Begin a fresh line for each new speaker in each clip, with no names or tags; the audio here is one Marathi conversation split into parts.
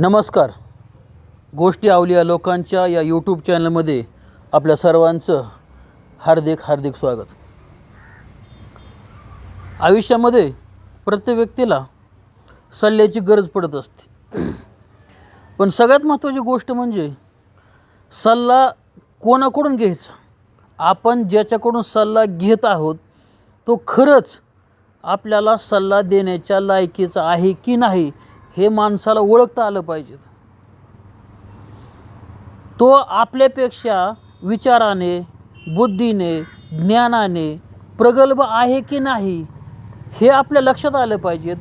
नमस्कार. गोष्टी आवलिया लोकांच्या या यूट्यूब चॅनलमध्ये आपल्या सर्वांचं हार्दिक हार्दिक स्वागत. आयुष्यामध्ये प्रत्येक व्यक्तीला सल्ल्याची गरज पडत असते. पण सगळ्यात महत्त्वाची गोष्ट म्हणजे सल्ला कोणाकडून घ्यायचा? आपण ज्याच्याकडून सल्ला घेत आहोत तो खरंच आपल्याला सल्ला देण्याच्या लायकीचा आहे की नाही हे माणसाला ओळखता आलं पाहिजे. तो आपल्यापेक्षा विचाराने बुद्धीने ज्ञानाने प्रगल्भ आहे की नाही हे आपल्या लक्षात आलं पाहिजेत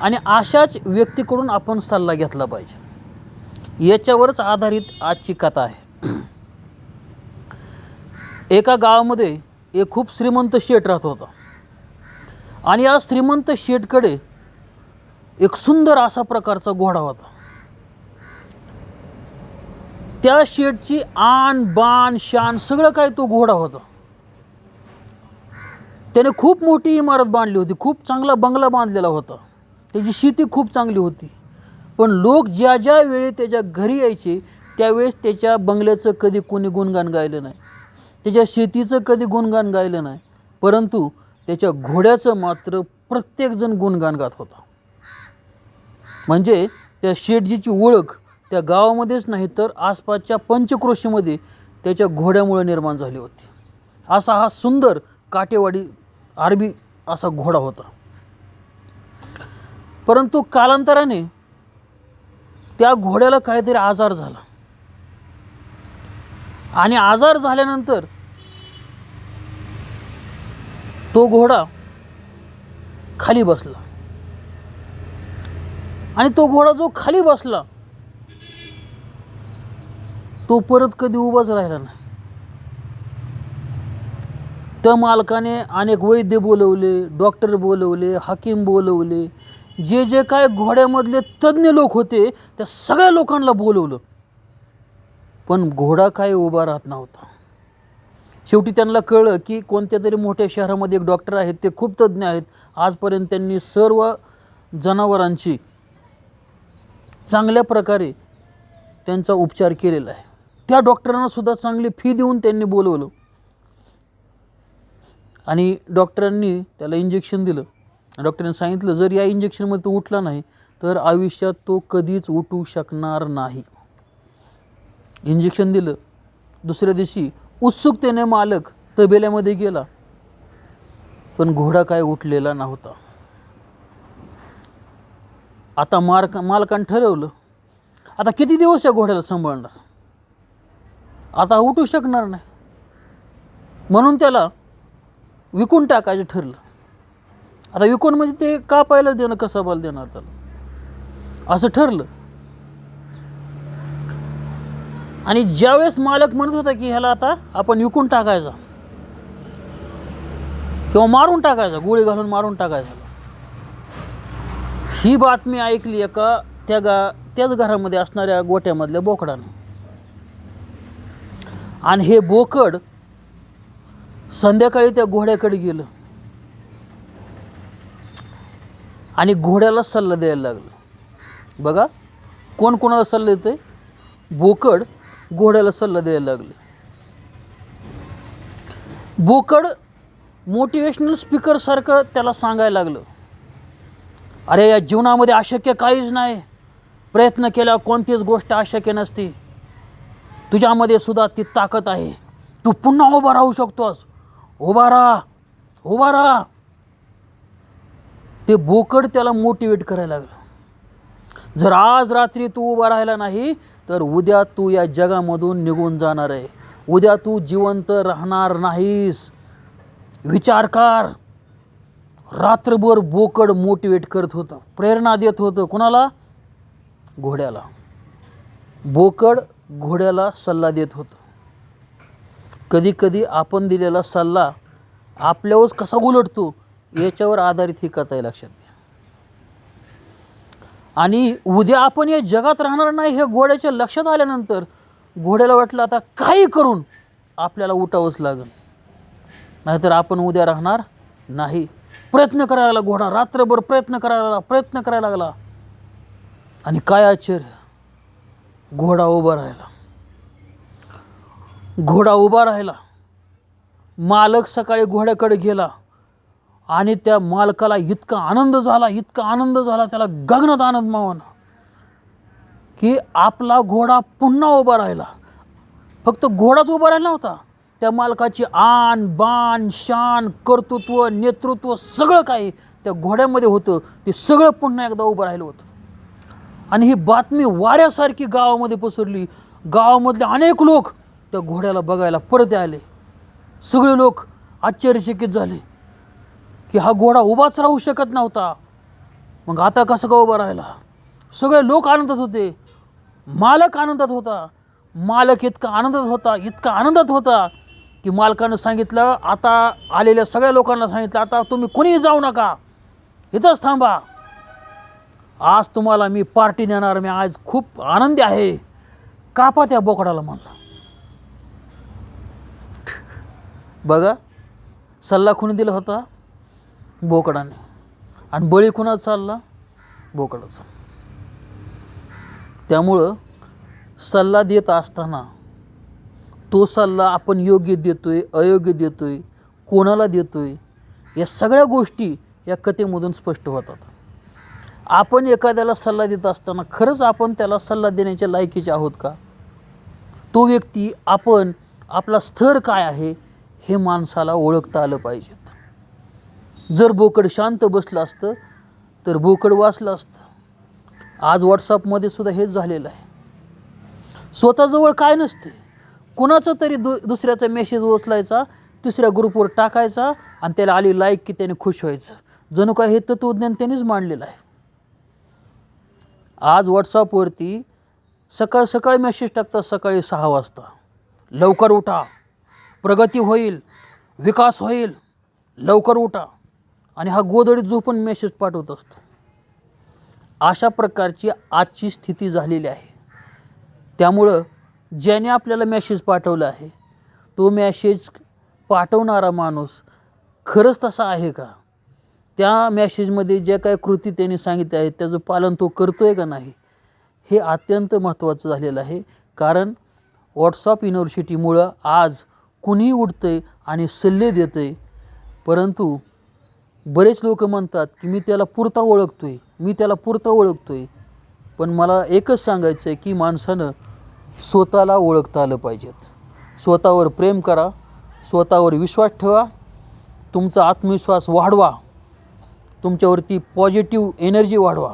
आणि अशाच व्यक्तीकडून आपण सल्ला घेतला पाहिजे. याच्यावरच आधारित आजची कथा आहे. एका गावामध्ये एक खूप श्रीमंत शेठ राहत होता. आणि या श्रीमंत शेठकडे एक सुंदर असा प्रकारचा घोडा होता. त्या शेडची आन बाण शान सगळं काय तो घोडा होता. त्याने खूप मोठी इमारत बांधली होती खूप चांगला बंगला बांधलेला होता. त्याची शेती खूप चांगली होती. पण लोक ज्या ज्या वेळी त्याच्या घरी यायचे त्यावेळेस त्याच्या बंगल्याचं कधी कोणी गुणगान गायलं नाही. त्याच्या शेतीचं कधी गुणगान गायलं नाही. परंतु त्याच्या घोड्याचं मात्र प्रत्येकजण गुणगान गात होता. म्हणजे त्या शेटजीची ओळख त्या गावामध्येच नाही तर आसपासच्या पंचक्रोशीमध्ये त्याच्या घोड्यामुळे निर्माण झाली होती. असा हा सुंदर काटेवाडी आरबी असा घोडा होता. परंतु कालांतराने त्या घोड्याला काहीतरी आजार झाला. आणि आजार झाल्यानंतर तो घोडा खाली बसला. आणि तो घोडा जो खाली बसला तो परत कधी उभाच राहिला नाही. त्या मालकाने अनेक वैद्य बोलवले डॉक्टर बोलवले हाकीम बोलवले जे जे काय घोड्यामधले तज्ज्ञ लोक होते त्या सगळ्या लोकांना बोलवलं. पण घोडा काय उभा राहत नव्हता. शेवटी त्यांना कळलं की कोणत्या तरी मोठ्या शहरामध्ये एक डॉक्टर आहेत ते खूप तज्ज्ञ आहेत. आजपर्यंत त्यांनी सर्व जनावरांची चांगल्या प्रकारे त्यांचा उपचार केलेला आहे. त्या डॉक्टरांना सुद्धा चांगली फी देऊन त्यांनी बोलवलं. आणि डॉक्टरांनी त्याला इंजेक्शन दिलं. डॉक्टरांनी सांगितलं जर या इंजेक्शनमध्ये तो उठला नाही तर आयुष्यात तो कधीच उठू शकणार नाही. इंजेक्शन दिलं. दुसऱ्या दिवशी उत्सुकतेने मालक तबेल्यामध्ये गेला. पण घोडा काय उठलेला नव्हता. आता मार्क मालकानं ठरवलं. आता किती दिवस या घोड्याला सांभाळणार? आता उठू शकणार नाही. म्हणून त्याला विकून टाकायचं ठरलं. आता विकून म्हणजे ते कापायला देणं कसा बाल देणार त्याला? असं ठरलं. आणि ज्यावेळेस मालक म्हणत होता की ह्याला आता आपण विकून टाकायचा किंवा मारून टाकायचा गोळी घालून मारून टाकायचा ही बातमी ऐकली एका त्या गा त्याच घरामध्ये असणाऱ्या गोट्यामधल्या बोकडानं. आणि हे बोकड संध्याकाळी त्या घोड्याकडे गेलं. आणि घोड्याला सल्ला द्यायला लागलं. बघा कोण कोणाला सल्ला देतंय? बोकड घोड्याला सल्ला द्यायला लागले. बोकड मोटिवेशनल स्पीकरसारखं त्याला सांगायला लागलं. अरे या जीवनामध्ये अशक्य काहीच नाही. प्रयत्न केल्यावर कोणतीच गोष्ट अशक्य नसते. तुझ्यामध्ये सुद्धा ती ताकद आहे. तू पुन्हा उभा राहू शकतोस. उभा राहा. उभा राहा. ते बोकड त्याला मोटिवेट करायला लागलं. जर आज रात्री तू उभा राहिला नाही तर उद्या तू या जगामधून निघून जाणार आहे. उद्या तू जिवंत राहणार नाहीस. विचार कर. रात्रभर बोकड मोटिवेट करत होतं. प्रेरणा देत होतं. कुणाला? घोड्याला. बोकड घोड्याला सल्ला देत होतं. कधी कधी आपण दिलेला सल्ला आपल्यावरच कसा उलटतो याच्यावर आधारित ही कथा आहे लक्षात घ्या. आणि उद्या आपण या जगात राहणार नाही हे घोड्याच्या लक्षात आल्यानंतर घोड्याला वाटलं आता काही करून आपल्याला उठावंच लागेल. नाहीतर आपण उद्या राहणार नाही. प्रयत्न करायला लागला घोडा. रात्रभर प्रयत्न करायला लागला प्रयत्न करायला लागला. आणि काय आश्चर्य? घोडा उभा राहिला. घोडा उभा राहिला. मालक सकाळी घोड्याकडे गेला आणि त्या मालकाला इतका आनंद झाला इतका आनंद झाला त्याला गगनात आनंद मावना की आपला घोडा पुन्हा उभा राहिला. फक्त घोडाच उभा राहिला होता त्या मालकाची आन बाण शान कर्तृत्व नेतृत्व सगळं काही त्या घोड्यामध्ये होतं. ते सगळं पुन्हा एकदा उभं राहिलं होतं. आणि ही बातमी वाऱ्यासारखी गावामध्ये पसरली. गावामधले अनेक लोक त्या घोड्याला बघायला परत आले. सगळे लोक आश्चर्यचकित झाले की हा घोडा उभाच राहू शकत नव्हता. मग आता कसं का उभा राहिला? सगळे लोक आनंदात होते. मालक आनंदात होता. मालक इतका आनंदात होता इतका आनंदात होता. की मालकानं सांगितलं आता आलेल्या सगळ्या लोकांना सांगितलं आता तुम्ही कुणीही जाऊ नका. इथंच थांबा. आज तुम्हाला मी पार्टी देणार मी आज खूप आनंदी आहे. कापा त्या बोकडाला म्हणला. बघा सल्ला कुणी दिला होता? बोकडाने. आणि बळी कुणाचा चालला? बोकडाचा. त्यामुळं सल्ला देत असताना तो सल्ला आपण योग्य देतो आहे अयोग्य देतो आहे कोणाला देतो आहे या सगळ्या गोष्टी या कथेमधून स्पष्ट होतात. आपण एखाद्याला सल्ला देत असताना खरंच आपण त्याला सल्ला देण्याच्या लायकीचे आहोत का? तो व्यक्ती आपण आपला स्तर काय आहे हे माणसाला ओळखता आलं पाहिजेत. जर बोकड शांत बसलं असतं तर बोकड वाचलं असतं. आज व्हॉट्सअपमध्ये सुद्धा हेच झालेलं आहे. स्वतःजवळ काय नसते. कुणाचं तरी दु दुसऱ्याचा मेसेज उचलायचा तिसऱ्या ग्रुपवर टाकायचा आणि त्याला आली लाईक की त्याने खुश व्हायचं. जणू काय हे तत्त्वज्ञान त्यांनीच मांडलेलं आहे. आज व्हॉट्सअपवरती सकाळ सकाळी मेसेज टाकतात सकाळी सहा वाजता. लवकर उठा. प्रगती होईल. विकास होईल. लवकर उठा. आणि हा गोधडीत झोपून मेसेज पाठवत असतो. अशा प्रकारची आजची स्थिती झालेली आहे. त्यामुळं ज्याने आपल्याला मॅसेज पाठवला आहे. तो मॅसेज पाठवणारा माणूस खरंच तसा आहे का? त्या मॅसेजमध्ये ज्या काय कृती त्यांनी सांगितल्या आहेत त्याचं पालन तो करतो आहे का नाही हे अत्यंत महत्त्वाचं झालेलं आहे. कारण व्हॉट्सअप युनिव्हर्सिटीमुळं आज कुणीही उठतं आहे आणि सल्ले देतं आहे परंतु बरेच लोक म्हणतात की मी त्याला पुरता ओळखतो आहे मी त्याला पुरता ओळखतो आहे पण मला एकच सांगायचं आहे की माणसानं स्वतःला ओळखता आलं पाहिजेत. स्वतःवर प्रेम करा स्वतःवर विश्वास ठेवा तुमचा आत्मविश्वास वाढवा तुमच्यावरती पॉझिटिव्ह एनर्जी वाढवा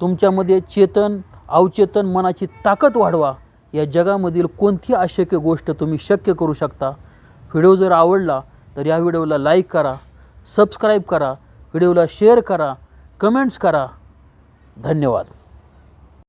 तुमच्यामध्ये चेतन अवचेतन मनाची ताकद वाढवा. या जगामधील कोणती अशक्य गोष्ट तुम्ही शक्य करू शकता? व्हिडिओ जर आवडला तर या व्हिडिओला लाईक करा सबस्क्राईब करा व्हिडिओला शेअर करा कमेंट्स करा. धन्यवाद.